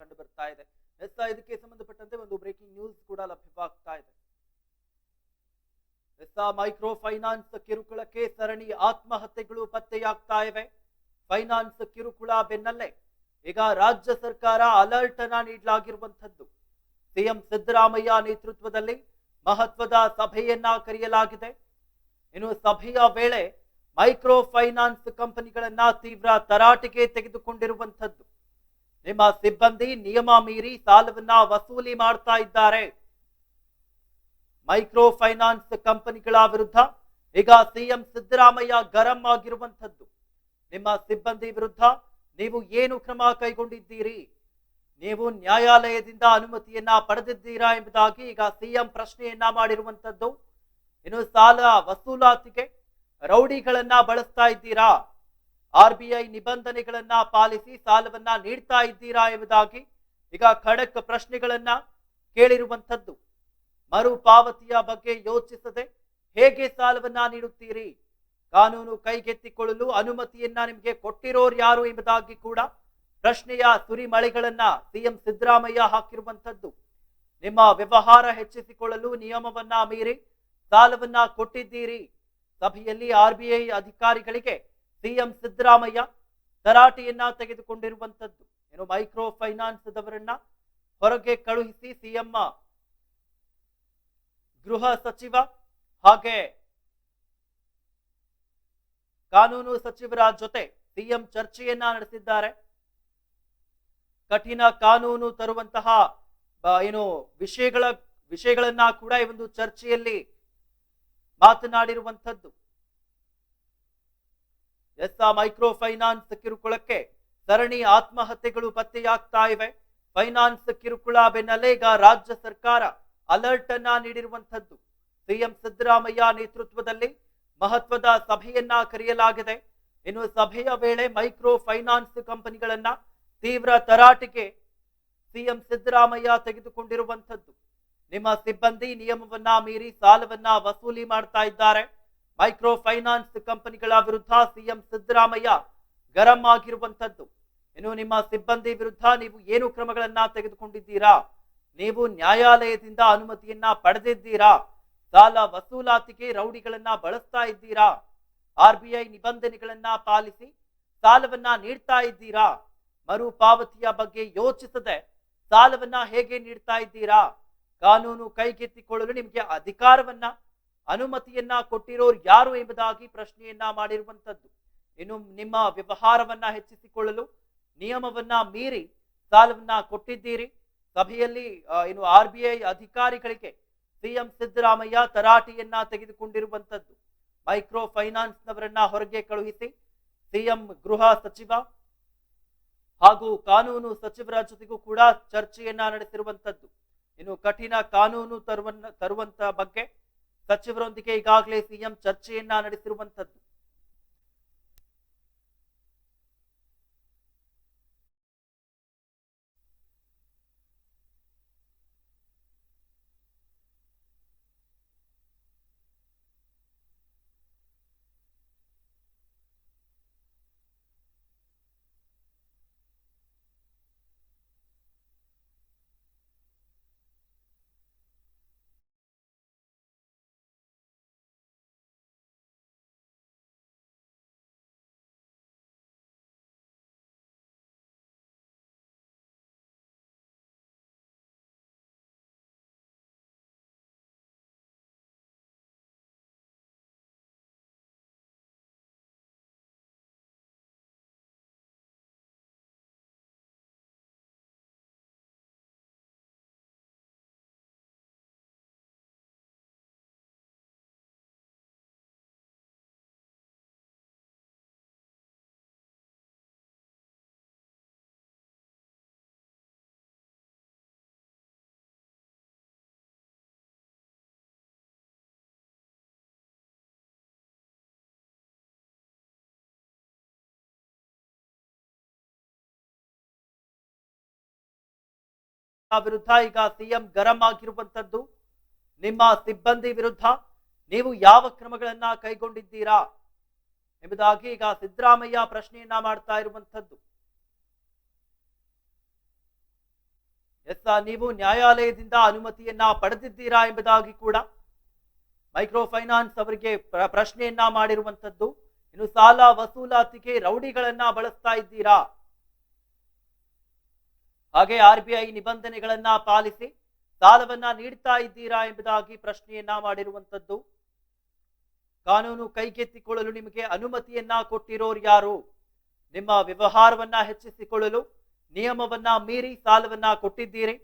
ಕಂಡು ಬರ್ತಾ ಇದೆ. ಎಸ್ ಇದಕ್ಕೆ ಸಂಬಂಧಪಟ್ಟಂತೆ ಒಂದು ಬ್ರೇಕಿಂಗ್ ನ್ಯೂಸ್ ಕೂಡ ಲಭ್ಯವಾಗ್ತಾ ಇದೆ. ಎಸ್ ಮೈಕ್ರೋ ಫೈನಾನ್ಸ್ ಕಿರುಕುಳಕ್ಕೆ ಸರಣಿ ಆತ್ಮಹತ್ಯೆಗಳು ಪತ್ತೆಯಾಗ್ತಾ ಇವೆ. ಫೈನಾನ್ಸ್ ಕಿರುಕುಳ ಬೆನ್ನಲ್ಲೇ ಈಗ ರಾಜ್ಯ ಸರ್ಕಾರ ಅಲರ್ಟ್ ಅನ್ನ ನೀಡಲಾಗಿರುವಂತದ್ದು ಸಿಎಂ ಸಿದ್ದರಾಮಯ್ಯ ನೇತೃತ್ವದಲ್ಲಿ ಮಹತ್ವದ ಸಭೆಯನ್ನ ಕರೆಯಲಾಗಿದೆ. ಇನ್ನು ಸಭೆಯ ವೇಳೆ ಮೈಕ್ರೋ ಫೈನಾನ್ಸ್ ಕಂಪನಿಗಳನ್ನ ತೀವ್ರ ತರಾಟೆಗೆ ತೆಗೆದುಕೊಂಡಿರುವಂತದ್ದು ನಿಮ್ಮ ಸಿಬ್ಬಂದಿ ನಿಯಮ ಮೀರಿ ಸಾಲವನ್ನ ವಸೂಲಿ ಮಾಡ್ತಾ ಇದ್ದಾರೆ. ಮೈಕ್ರೋ ಫೈನಾನ್ಸ್ ಕಂಪನಿಗಳ ವಿರುದ್ಧ ಈಗ ಸಿಎಂ ಸಿದ್ದರಾಮಯ್ಯ ಗರಂ ಆಗಿರುವಂತದ್ದು ನಿಮ್ಮ ಸಿಬ್ಬಂದಿ ವಿರುದ್ಧ ನೀವು ಏನು ಕ್ರಮ ಕೈಗೊಂಡಿದ್ದೀರಿ? ನೀವು ನ್ಯಾಯಾಲಯದಿಂದ ಅನುಮತಿಯನ್ನ ಪಡೆದಿದ್ದೀರಾ ಎಂಬುದಾಗಿ ಈಗ ಸಿಎಂ ಪ್ರಶ್ನೆಯನ್ನ ಮಾಡಿರುವಂತದ್ದು ಇನ್ನು ಸಾಲ ವಸೂಲಾತಿಗೆ ರೌಡಿಗಳನ್ನ ಬಳಸ್ತಾ ಇದ್ದೀರಾ? ಆರ್ ಬಿ ನಿಬಂಧನೆಗಳನ್ನ ಪಾಲಿಸಿ ಸಾಲವನ್ನ ನೀಡ್ತಾ ಇದ್ದೀರಾ ಎಂಬುದಾಗಿ ಈಗ ಖಡಕ್ ಪ್ರಶ್ನೆಗಳನ್ನ ಕೇಳಿರುವಂಥದ್ದು. ಮರುಪಾವತಿಯ ಬಗ್ಗೆ ಯೋಚಿಸದೆ ಹೇಗೆ ಸಾಲವನ್ನ ನೀಡುತ್ತೀರಿ? ಕಾನೂನು ಕೈಗೆತ್ತಿಕೊಳ್ಳಲು ಅನುಮತಿಯನ್ನ ನಿಮಗೆ ಕೊಟ್ಟಿರೋರು ಯಾರು ಎಂಬುದಾಗಿ ಕೂಡ ಪ್ರಶ್ನೆಯ ಸುರಿಮಳೆಗಳನ್ನ ಸಿಎಂ ಸಿದ್ದರಾಮಯ್ಯ ಹಾಕಿರುವಂಥದ್ದು. ನಿಮ್ಮ ವ್ಯವಹಾರ ಹೆಚ್ಚಿಸಿಕೊಳ್ಳಲು ನಿಯಮವನ್ನ ಮೀರಿ ಸಾಲವನ್ನ ಕೊಟ್ಟಿದ್ದೀರಿ. ಸಭೆಯಲ್ಲಿ ಆರ್ಬಿಐ ಅಧಿಕಾರಿಗಳಿಗೆ ಸಿಎಂ ಸಿದ್ದರಾಮಯ್ಯ ತರಾಟೆಯನ್ನ ತೆಗೆದುಕೊಂಡಿರುವಂತದ್ದು ಏನು ಮೈಕ್ರೋ ಫೈನಾನ್ಸ್ ದವರನ್ನ ಹೊರಗೆ ಕಳುಹಿಸಿ ಸಿಎಂ ಗೃಹ ಸಚಿವ ಹಾಗೆ ಕಾನೂನು ಸಚಿವರ ಜೊತೆ ಸಿಎಂ ಚರ್ಚೆಯನ್ನ ನಡೆಸಿದ್ದಾರೆ. ಕಠಿಣ ಕಾನೂನು ತರುವಂತಹ ಏನು ವಿಷಯಗಳ, ವಿಷಯಗಳನ್ನ ಕೂಡ ಈ ಒಂದು ಚರ್ಚೆಯಲ್ಲಿ ಮಾತನಾಡಿರುವಂಥದ್ದು. ಎಸ್ ಮೈಕ್ರೋ ಫೈನಾನ್ಸ್ ಕಿರುಕುಳಕ್ಕೆ ಸರಣಿ ಆತ್ಮಹತ್ಯೆಗಳು ಪತ್ತೆಯಾಗ್ತಾ ಇವೆ. ಫೈನಾನ್ಸ್ ಕಿರುಕುಳ ಬೆನ್ನಲೇಗ ರಾಜ್ಯ ಸರ್ಕಾರ ಅಲರ್ಟ್ ಅನ್ನ ನೀಡಿರುವಂತದ್ದು ಸಿಎಂ ಸಿದ್ದರಾಮಯ್ಯ ನೇತೃತ್ವದಲ್ಲಿ ಮಹತ್ವದ ಸಭೆಯನ್ನ ಕರೆಯಲಾಗಿದೆ. ಇನ್ನು ಸಭೆಯ ವೇಳೆ ಮೈಕ್ರೋ ಫೈನಾನ್ಸ್ ಕಂಪನಿಗಳನ್ನ ತೀವ್ರ ತರಾಟೆಗೆ ಸಿಎಂ ಸಿದ್ದರಾಮಯ್ಯ ತೆಗೆದುಕೊಂಡಿರುವಂತದ್ದು ನಿಮ್ಮ ಸಿಬ್ಬಂದಿ ನಿಯಮವನ್ನ ಮೀರಿ ಸಾಲವನ್ನ ವಸೂಲಿ ಮಾಡ್ತಾ ಇದ್ದಾರೆ. ಮೈಕ್ರೋ ಫೈನಾನ್ಸ್ ಕಂಪನಿಗಳ ವಿರುದ್ಧ ಸಿಎಂ ಸಿದ್ದರಾಮಯ್ಯ ಗರಂ ಆಗಿರುವಂತದ್ದು ಇನ್ನು ನಿಮ್ಮ ಸಿಬ್ಬಂದಿ ವಿರುದ್ಧ ನೀವು ಏನು ಕ್ರಮಗಳನ್ನ ತೆಗೆದುಕೊಂಡಿದ್ದೀರಾ? ನೀವು ನ್ಯಾಯಾಲಯದಿಂದ ಅನುಮತಿಯನ್ನ ಪಡೆದಿದ್ದೀರಾ? ಸಾಲ ವಸೂಲಾತಿಗೆ ರೌಡಿಗಳನ್ನ ಬಳಸ್ತಾ ಇದ್ದೀರಾ? ಆರ್ ಬಿ ಐ ನಿಬಂಧನೆಗಳನ್ನ ಪಾಲಿಸಿ ಸಾಲವನ್ನ ನೀಡ್ತಾ ಇದ್ದೀರಾ? ಮರುಪಾವತಿಯ ಬಗ್ಗೆ ಯೋಚಿಸದೆ ಸಾಲವನ್ನ ಹೇಗೆ ನೀಡ್ತಾ ಇದ್ದೀರಾ? ಕಾನೂನು ಕೈಗೆತ್ತಿಕೊಳ್ಳಲು ನಿಮಗೆ ಅಧಿಕಾರವನ್ನ ಅನುಮತಿಯನ್ನ ಕೊಟ್ಟಿರೋರು ಯಾರು ಎಂಬುದಾಗಿ ಪ್ರಶ್ನೆಯನ್ನ ಮಾಡಿರುವಂತದ್ದು ಇನ್ನು ನಿಮ್ಮ ವ್ಯವಹಾರವನ್ನ ಹೆಚ್ಚಿಸಿಕೊಳ್ಳಲು, ನಿಯಮವನ್ನ ಮೀರಿ ಸಾಲವನ್ನ ಕೊಟ್ಟಿದ್ದೀರಿ. ಸಭೆಯಲ್ಲಿ ಇನ್ನು ಆರ್ ಬಿ ಐ ಅಧಿಕಾರಿಗಳಿಗೆ ಸಿಎಂ ಸಿದ್ದರಾಮಯ್ಯ ತರಾಟೆಯನ್ನ ತೆಗೆದುಕೊಂಡಿರುವಂತದ್ದು ಮೈಕ್ರೋ ಫೈನಾನ್ಸ್ ನವರನ್ನ ಹೊರಗೆ ಕಳುಹಿಸಿ ಸಿಎಂ ಗೃಹ ಸಚಿವ ಹಾಗೂ ಕಾನೂನು ಸಚಿವರ ಜೊತೆಗೂ ಕೂಡ ಚರ್ಚೆಯನ್ನ ನಡೆಸಿರುವಂತದ್ದು ಇನ್ನು ಕಠಿಣ ಕಾನೂನು ತರುವನ್ನ ತರುವಂತ ಬಗ್ಗೆ ಸಚಿವರೊಂದಿಗೆ ಈಗಾಗಲೇ ಸಿಎಂ ಚರ್ಚೆಯನ್ನ ನಡೆಸಿರುವಂತದ್ದು ವಿರುದ್ಧ ಈಗ ಸಿಎಂ ಗರಂ ಆಗಿರುವಂತದ್ದು ನಿಮ್ಮ ಸಿಬ್ಬಂದಿ ವಿರುದ್ಧ ನೀವು ಯಾವ ಕ್ರಮಗಳನ್ನ ಕೈಗೊಂಡಿದ್ದೀರಾ? ಎಂಬುದಾಗಿ ಈಗ ಸಿದ್ದರಾಮಯ್ಯ ಪ್ರಶ್ನೆಯನ್ನ ಮಾಡ್ತಾ ಇರುವಂತದ್ದು ಎಸ್ ನೀವು ನ್ಯಾಯಾಲಯದಿಂದ ಅನುಮತಿಯನ್ನ ಪಡೆದಿದ್ದೀರಾ ಎಂಬುದಾಗಿ ಕೂಡ ಮೈಕ್ರೋ ಫೈನಾನ್ಸ್ ಅವರಿಗೆ ಪ್ರ- ಪ್ರಶ್ನೆಯನ್ನ ಮಾಡಿರುವಂತದ್ದು ಇನ್ನು ಸಾಲ ವಸೂಲಾತಿಗೆ ರೌಡಿಗಳನ್ನ ಬಳಸ್ತಾ ಇದ್ದೀರಾ? ಹಾಗೆ ಆರ್ ಬಿ ಐ ನಿಬಂಧನೆಗಳನ್ನ ಪಾಲಿಸಿ ಸಾಲವನ್ನ ನೀಡ್ತಾ ಇದ್ದೀರಾ ಎಂಬುದಾಗಿ ಪ್ರಶ್ನೆಯನ್ನ ಮಾಡಿರುವಂತದ್ದು ಕಾನೂನು ಕೈಗೆತ್ತಿಕೊಳ್ಳಲು ನಿಮಗೆ ಅನುಮತಿಯನ್ನ ಕೊಟ್ಟಿರೋರು ಯಾರು? ನಿಮ್ಮ ವ್ಯವಹಾರವನ್ನ ಹೆಚ್ಚಿಸಿಕೊಳ್ಳಲು ನಿಯಮವನ್ನ ಮೀರಿ ಸಾಲವನ್ನ ಕೊಟ್ಟಿದ್ದೀರಿ.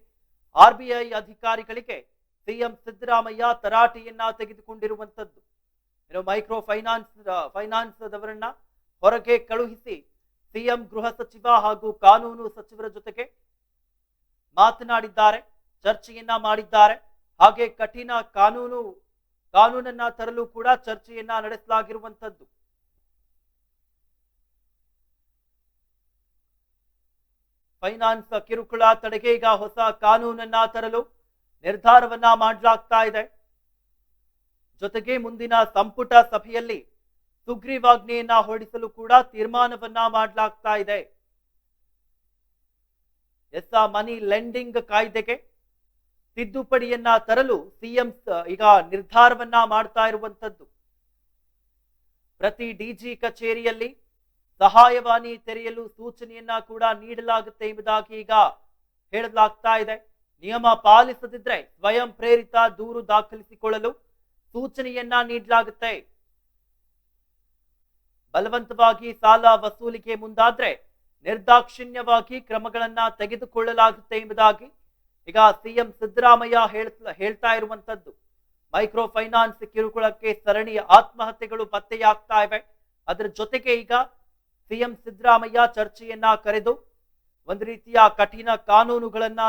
ಆರ್ ಬಿ ಅಧಿಕಾರಿಗಳಿಗೆ ಸಿಎಂ ಸಿದ್ದರಾಮಯ್ಯ ತರಾಟೆಯನ್ನ ತೆಗೆದುಕೊಂಡಿರುವಂತದ್ದು ಏನು ಮೈಕ್ರೋ ಫೈನಾನ್ಸ್ ಫೈನಾನ್ಸ್ ದವರನ್ನ ಹೊರಗೆ ಕಳುಹಿಸಿ ಸಿಎಂ ಗೃಹ ಸಚಿವ ಹಾಗೂ ಕಾನೂನು ಸಚಿವರ ಜೊತೆಗೆ ಮಾತನಾಡಿದ್ದಾರೆ, ಚರ್ಚೆಯನ್ನ ಮಾಡಿದ್ದಾರೆ. ಹಾಗೆ ಕಠಿಣ ಕಾನೂನು, ಕಾನೂನನ್ನ ತರಲು ಕೂಡ ಚರ್ಚೆಯನ್ನ ನಡೆಸಲಾಗಿರುವಂತದ್ದು ಫೈನಾನ್ಸ್ ಕಿರುಕುಳ ತಡೆಗೆ ಈಗ ಹೊಸ ಕಾನೂನನ್ನ ತರಲು ನಿರ್ಧಾರವನ್ನ ಮಾಡಲಾಗ್ತಾ ಇದೆ. ಜೊತೆಗೆ ಮುಂದಿನ ಸಂಪುಟ ಸಭೆಯಲ್ಲಿ ಸುಗ್ರೀವಾಜ್ಞೆಯನ್ನ ಹೊರಡಿಸಲು ಕೂಡ ತೀರ್ಮಾನವನ್ನ ಮಾಡಲಾಗ್ತಾ ಇದೆ. ಎಸ್ ಮನಿ ಲೆಂಡಿಂಗ್ ಕಾಯ್ದೆಗೆ ತಿದ್ದುಪಡಿಯನ್ನ ತರಲು ಸಿಎಂ ಈಗ ನಿರ್ಧಾರವನ್ನ ಮಾಡ್ತಾ ಇರುವಂತದ್ದು ಪ್ರತಿ ಡಿಜಿ ಕಚೇರಿಯಲ್ಲಿ ಸಹಾಯವಾಣಿ ತೆರೆಯಲು ಸೂಚನೆಯನ್ನ ಕೂಡ ನೀಡಲಾಗುತ್ತೆ ಎಂಬುದಾಗಿ ಈಗ ಹೇಳಲಾಗ್ತಾ ಇದೆ. ನಿಯಮ ಪಾಲಿಸದಿದ್ರೆ ಸ್ವಯಂ ಪ್ರೇರಿತ ದೂರು ದಾಖಲಿಸಿಕೊಳ್ಳಲು ಸೂಚನೆಯನ್ನ ನೀಡಲಾಗುತ್ತೆ. ಬಲವಂತವಾಗಿ ಸಾಲ ವಸೂಲಿಗೆ ಮುಂದಾದ್ರೆ ನಿರ್ದಾಕ್ಷಿಣ್ಯವಾಗಿ ಕ್ರಮಗಳನ್ನ ತೆಗೆದುಕೊಳ್ಳಲಾಗುತ್ತೆ ಎಂಬುದಾಗಿ ಈಗ ಸಿಎಂ ಸಿದ್ದರಾಮಯ್ಯ ಹೇಳ್ತಾ ಹೇಳ್ತಾ ಇರುವಂತದ್ದು ಮೈಕ್ರೋ ಫೈನಾನ್ಸ್ ಕಿರುಕುಳಕ್ಕೆ ಸರಣಿ ಆತ್ಮಹತ್ಯೆಗಳು ಪತ್ತೆಯಾಗ್ತಾ ಇವೆ. ಅದರ ಜೊತೆಗೆ ಈಗ ಸಿಎಂ ಸಿದ್ದರಾಮಯ್ಯ ಚರ್ಚೆಯನ್ನ ಕರೆದು ಒಂದು ರೀತಿಯ ಕಠಿಣ ಕಾನೂನುಗಳನ್ನ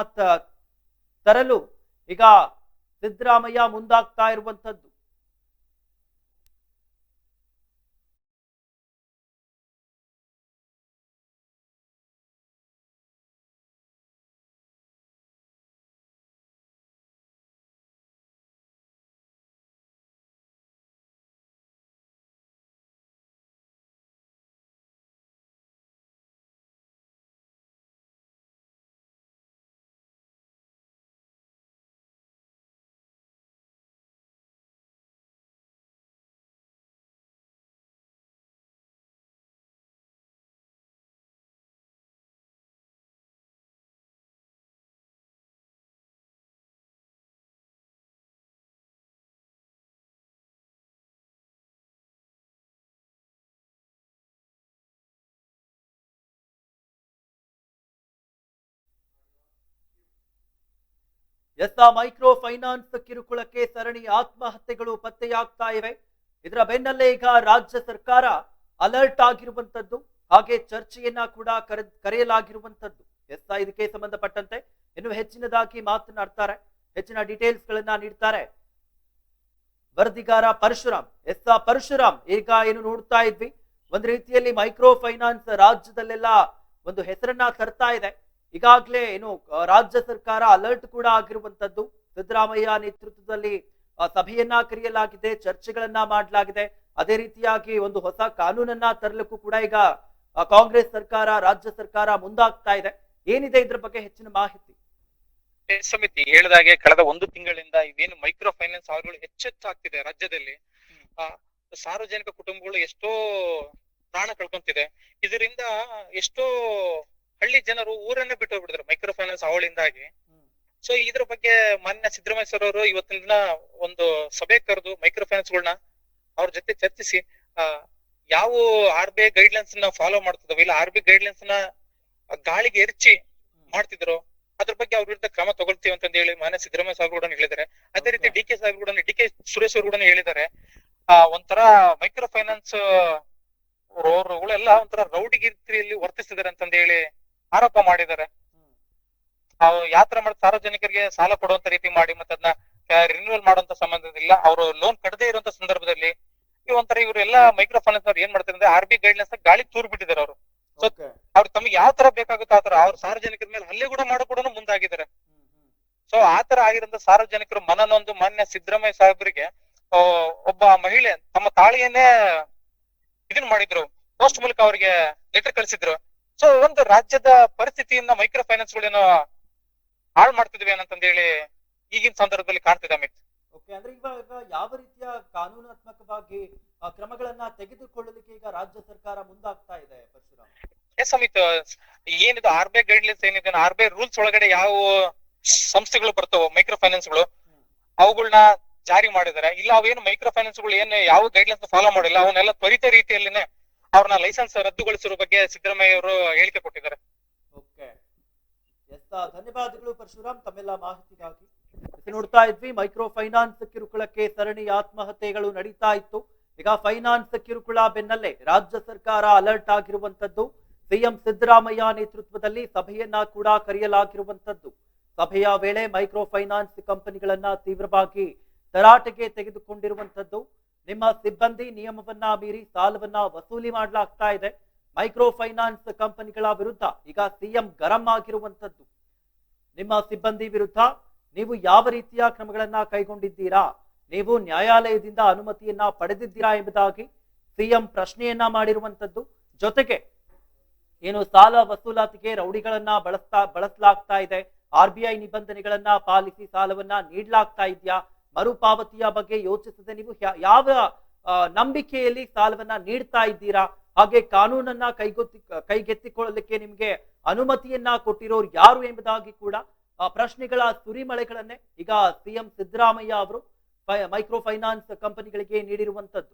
ತರಲು ಈಗ ಸಿದ್ದರಾಮಯ್ಯ ಮುಂದಾಗ್ತಾ ಇರುವಂತದ್ದು ಎಸ್ ಮೈಕ್ರೋ ಫೈನಾನ್ಸ್ ಕಿರುಕುಳಕ್ಕೆ ಸರಣಿ ಆತ್ಮಹತ್ಯೆಗಳು ಪತ್ತೆಯಾಗ್ತಾ ಇವೆ. ಇದರ ಬೆನ್ನಲ್ಲೇ ಈಗ ರಾಜ್ಯ ಸರ್ಕಾರ ಅಲರ್ಟ್ ಆಗಿರುವಂತದ್ದು ಹಾಗೆ ಚರ್ಚೆಯನ್ನ ಕೂಡ ಕರೆ ಕರೆಯಲಾಗಿರುವಂತದ್ದು ಎಸ್ ಇದಕ್ಕೆ ಸಂಬಂಧಪಟ್ಟಂತೆ ಇನ್ನು ಹೆಚ್ಚಿನದಾಗಿ ಮಾತನಾಡ್ತಾರೆ. ಹೆಚ್ಚಿನ ಡೀಟೇಲ್ಸ್ ಗಳನ್ನ ನೀಡ್ತಾರೆ. ವರದಿಗಾರ ಪರಶುರಾಮ್ ಎಸ್ ಪರಶುರಾಮ್, ಈಗ ಏನು ನೋಡ್ತಾ ಇದ್ವಿ? ಒಂದು ರೀತಿಯಲ್ಲಿ ಮೈಕ್ರೋ ಫೈನಾನ್ಸ್ ರಾಜ್ಯದಲ್ಲೆಲ್ಲ ಒಂದು ಹೆಸರನ್ನ ತರ್ತಾ ಇದೆ. ಈಗಾಗಲೇ ಏನು ರಾಜ್ಯ ಸರ್ಕಾರ ಅಲರ್ಟ್ ಕೂಡ ಆಗಿರುವಂತದ್ದು ಸಿದ್ದರಾಮಯ್ಯ ನೇತೃತ್ವದಲ್ಲಿ ಸಭೆಯನ್ನ ಕರೆಯಲಾಗಿದೆ ಚರ್ಚೆಗಳನ್ನ ಮಾಡಲಾಗಿದೆ. ಅದೇ ರೀತಿಯಾಗಿ ಒಂದು ಹೊಸ ಕಾನೂನನ್ನ ತರಲಿಕ್ಕೂ ಕೂಡ ಈಗ ಕಾಂಗ್ರೆಸ್ ಸರ್ಕಾರ ರಾಜ್ಯ ಸರ್ಕಾರ ಮುಂದಾಗ್ತಾ ಇದೆ. ಏನಿದೆ ಇದ್ರ ಬಗ್ಗೆ ಹೆಚ್ಚಿನ ಮಾಹಿತಿ? ಸಮಿತಿ ಹೇಳಿದಾಗೆ ಕಳೆದ ಒಂದು ತಿಂಗಳಿಂದ ಇವೇನು ಮೈಕ್ರೋ ಫೈನಾನ್ಸ್ ಸಾಲಗಳು ಹೆಚ್ಚೆಚ್ಚಾಗ್ತಿದೆ ರಾಜ್ಯದಲ್ಲಿ ಆ ಸಾರ್ವಜನಿಕ ಕುಟುಂಬಗಳು ಎಷ್ಟೋ ಪ್ರಾಣ ಕಳ್ಕೊಂತಿದೆ. ಇದರಿಂದ ಎಷ್ಟೋ ಹಳ್ಳಿ ಜನರು ಊರನ್ನೇ ಬಿಟ್ಟು ಹೋಗ್ಬಿಟ್ರು ಮೈಕ್ರೋ ಫೈನಾನ್ಸ್ ಅವಳಿಂದಾಗಿ ಸೊ ಇದ್ರ ಬಗ್ಗೆ ಮಾನ್ಯ ಸಿದ್ದರಾಮಯ್ಯ ಸರ್ ಅವರು ಇವತ್ತಿನ ದಿನ ಒಂದು ಸಭೆ ಕರೆದು ಮೈಕ್ರೋ ಫೈನಾನ್ಸ್ ಗಳನ್ನ ಅವ್ರ ಜೊತೆ ಚರ್ಚಿಸಿ ಯಾವ ಆರ್ ಬಿ ಐ ಗೈಡ್ಲೈನ್ಸ್ನ ಫಾಲೋ ಮಾಡ್ತಿದಾವೆ ಇಲ್ಲ ಆರ್ ಬಿ ಐ ಗೈಡ್ಲೈನ್ಸ್ನ ಗಾಳಿಗೆ ಎರಚಿ ಮಾಡ್ತಿದ್ರು ಅದ್ರ ಬಗ್ಗೆ ಅವ್ರ ವಿರುದ್ಧ ಕ್ರಮ ತಗೊಳ್ತೀವಿ ಅಂತ ಹೇಳಿ ಮಾನ್ಯ ಸಿದ್ದರಾಮಯ್ಯ ಸಾಹೇಬ್ ಕೂಡ ಹೇಳಿದ್ದಾರೆ. ಅದೇ ರೀತಿ ಡಿ ಕೆ ಸಾಹೇಬ್ ಕೂಡ ಡಿ ಕೆ ಸುರೇಶ್ ಅವರು ಕೂಡ ಹೇಳಿದ್ದಾರೆ. ಒಂಥರ ಮೈಕ್ರೋ ಫೈನಾನ್ಸ್ ಅವರುಗಳೆಲ್ಲ ಒಂಥರ ರೌಡಿಗಿರಿಯಲ್ಲಿ ವರ್ತಿಸ್ತಿದ್ದಾರೆ ಅಂತಂದ ಹೇಳಿ ಆರೋಪ ಮಾಡಿದ್ದಾರೆ. ನಾವು ಯಾತ್ರ ಮಾಡಿ ಸಾರ್ವಜನಿಕರಿಗೆ ಸಾಲ ಕೊಡುವಂತ ರೀತಿ ಮಾಡಿ ಮತ್ತೆ ಅದನ್ನ ರಿನ್ಯೂವಲ್ ಮಾಡುವಂತ ಸಂಬಂಧದಿಲ್ಲ ಅವರು ಲೋನ್ ಕಡದೇ ಇರುವಂತ ಸಂದರ್ಭದಲ್ಲಿ ಈ ಒಂಥರ ಎಲ್ಲಾ ಮೈಕ್ರೋ ಫೈನಾನ್ಸ್ ಅವ್ರು ಏನ್ ಮಾಡ್ತಾರೆ ಅಂದ್ರೆ ಆರ್ ಬಿ ಗೈಡ್ಲೈನ್ಸ್ ಗಾಳಿ ತೂರ್ ಬಿಟ್ಟಿದ್ದಾರೆ ಅವರು ಸೊ ಅವ್ರು ತಮಗೆ ಯಾವ ತರ ಬೇಕಾಗುತ್ತೋ ಆತರ ತರ ಅವ್ರ ಸಾರ್ವಜನಿಕರ ಮೇಲೆ ಹಲ್ಲೆ ಕೂಡ ಮಾಡೋ ಕೂಡ ಮುಂದಾಗಿದ್ದಾರೆ. ಸೊ ಆತರ ಆಗಿರೋ ಆಗಿರೋಂತ ಸಾರ್ವಜನಿಕರು ಮನನೊಂದು ಮಾನ್ಯ ಸಿದ್ದರಾಮಯ್ಯ ಸಾಹೇಬರಿಗೆ ಒಬ್ಬ ಮಹಿಳೆ ತಮ್ಮ ತಾಳಿಯನ್ನೇ ಇದನ್ ಮಾಡಿದ್ರು. ಪೋಸ್ಟ್ ಮೂಲಕ ಅವರಿಗೆ ಲೆಟರ್ ಕಳಿಸಿದ್ರು. ಸೊ ಒಂದು ರಾಜ್ಯದ ಪರಿಸ್ಥಿತಿಯಿಂದ ಮೈಕ್ರೋ ಫೈನಾನ್ಸ್ ಗಳೇನು ಹಾಳು ಮಾಡ್ತಿದ್ವಿ ಹೇಳಿ ಈಗಿನ ಸಂದರ್ಭದಲ್ಲಿ ಕಾಣ್ತಿದೆ ಅಮಿತ್. ಓಕೆ ಅಂದ್ರೆ ಇವಾಗ ಯಾವ ರೀತಿಯ ಕಾನೂನಾತ್ಮಕವಾಗಿ ಕ್ರಮಗಳನ್ನ ತೆಗೆದುಕೊಳ್ಳಲಿಕ್ಕೆ ಈಗ ರಾಜ್ಯ ಸರ್ಕಾರ ಮುಂದಾಗ್ತಾ ಇದೆ ಪರಶುರಾಮ್? ಎಸ್ ಅಮಿತ್ ಏನಿದು ಆರ್ ಬಿ ಐ ಗೈಡ್ಲೈನ್ಸ್ ಏನಿದೆ ಆರ್ ಬಿ ಐ ರೂಲ್ಸ್ ಒಳಗಡೆ ಯಾವ ಸಂಸ್ಥೆಗಳು ಬರ್ತಾವೋ ಮೈಕ್ರೋ ಫೈನಾನ್ಸ್ಗಳು ಅವುಗಳನ್ನ ಜಾರಿ ಮಾಡಿದ್ದಾರೆ. ಇಲ್ಲ ಅವೇನು ಮೈಕ್ರೋ ಫೈನಾನ್ಸ್ಗಳು ಏನು ಯಾವ ಗೈಡ್ಲೈನ್ಸ್ ಫಾಲೋ ಮಾಡಿಲ್ಲ ಅವನ್ನೆಲ್ಲ ತ್ವರಿತ ರೀತಿಯಲ್ಲಿನೇ ಅವ್ರನ್ನ ಲೈಸೆನ್ಸ್ ರದ್ದುಗೊಳಿಸಿರುವ ಬಗ್ಗೆ ಸಿದ್ದರಾಮಯ್ಯ ಅವರು ಹೇಳಿಕೆ ಕೊಟ್ಟಿದ್ದಾರೆ. ಓಕೆ ಎಸ್ ಧನ್ಯವಾದಗಳು ಪರಶುರಾಮ್. ತಮ್ಮೆಲ್ಲ ಮಾಹಿತಿಗಾಗಿ ನೋಡ್ತಾ ಇದ್ವಿ. ಮೈಕ್ರೋ ಫೈನಾನ್ಸ್ ಕಿರುಕುಳಕ್ಕೆ ಸರಣಿ ಆತ್ಮಹತ್ಯೆಗಳು ನಡೀತಾ ಇತ್ತು. ಈಗ ಫೈನಾನ್ಸ್ ಕಿರುಕುಳ ಬೆನ್ನಲ್ಲೇ ರಾಜ್ಯ ಸರ್ಕಾರ ಅಲರ್ಟ್ ಆಗಿರುವಂತದ್ದು ಸಿಎಂ ಸಿದ್ದರಾಮಯ್ಯ ನೇತೃತ್ವದಲ್ಲಿ ಸಭೆಯನ್ನ ಕೂಡ ಕರೆಯಲಾಗಿರುವಂತದ್ದು ಸಭೆಯ ವೇಳೆ ಮೈಕ್ರೋ ಫೈನಾನ್ಸ್ ಕಂಪನಿಗಳನ್ನ ತೀವ್ರವಾಗಿ ತರಾಟೆಗೆ ತೆಗೆದುಕೊಂಡಿರುವಂತದ್ದು ನಿಮ್ಮ ಸಿಬ್ಬಂದಿ ನಿಯಮವನ್ನ ಮೀರಿ ಸಾಲವನ್ನ ವಸೂಲಿ ಮಾಡಲಾಗ್ತಾ ಇದೆ. ಮೈಕ್ರೋ ಫೈನಾನ್ಸ್ ಕಂಪನಿಗಳ ವಿರುದ್ಧ ಈಗ ಸಿಎಂ ಗರಂ ಆಗಿರುವಂತದ್ದು ನಿಮ್ಮ ಸಿಬ್ಬಂದಿ ವಿರುದ್ಧ ನೀವು ಯಾವ ರೀತಿಯ ಕ್ರಮಗಳನ್ನ ಕೈಗೊಂಡಿದ್ದೀರಾ? ನೀವು ನ್ಯಾಯಾಲಯದಿಂದ ಅನುಮತಿಯನ್ನ ಪಡೆದಿದ್ದೀರಾ ಎಂಬುದಾಗಿ ಸಿಎಂ ಪ್ರಶ್ನೆಯನ್ನ ಮಾಡಿರುವಂತದ್ದು ಜೊತೆಗೆ ಏನು ಸಾಲ ವಸೂಲಾತಿಗೆ ರೌಡಿಗಳನ್ನ ಬಳಸ್ತಾ ಬಳಸಲಾಗ್ತಾ ಇದೆ. ಆರ್ ಬಿ ಐ ನಿಬಂಧನೆಗಳನ್ನ ಪಾಲಿಸಿ ಸಾಲವನ್ನ ನೀಡಲಾಗ್ತಾ ಇದೆಯಾ? ಮರುಪಾವತಿಯ ಬಗ್ಗೆ ಯೋಚಿಸದೆ ನೀವು ಯಾವ ನಂಬಿಕೆಯಲ್ಲಿ ಸಾಲವನ್ನ ನೀಡ್ತಾ ಇದ್ದೀರಾ? ಹಾಗೆ ಕಾನೂನನ್ನ ಕೈಗೊತ್ತಿ, ಕೈಗೆತ್ತಿಕೊಳ್ಳಲಿಕ್ಕೆ ನಿಮ್ಗೆ ಅನುಮತಿಯನ್ನ ಕೊಟ್ಟಿರೋರು ಯಾರು ಎಂಬುದಾಗಿ ಕೂಡ ಪ್ರಶ್ನೆಗಳ ಸುರಿಮಳೆಗಳನ್ನೇ ಈಗ ಸಿಎಂ ಸಿದ್ದರಾಮಯ್ಯ ಅವರು ಮೈಕ್ರೋ ಫೈನಾನ್ಸ್ ಕಂಪನಿಗಳಿಗೆ ನೀಡಿರುವಂತದ್ದು.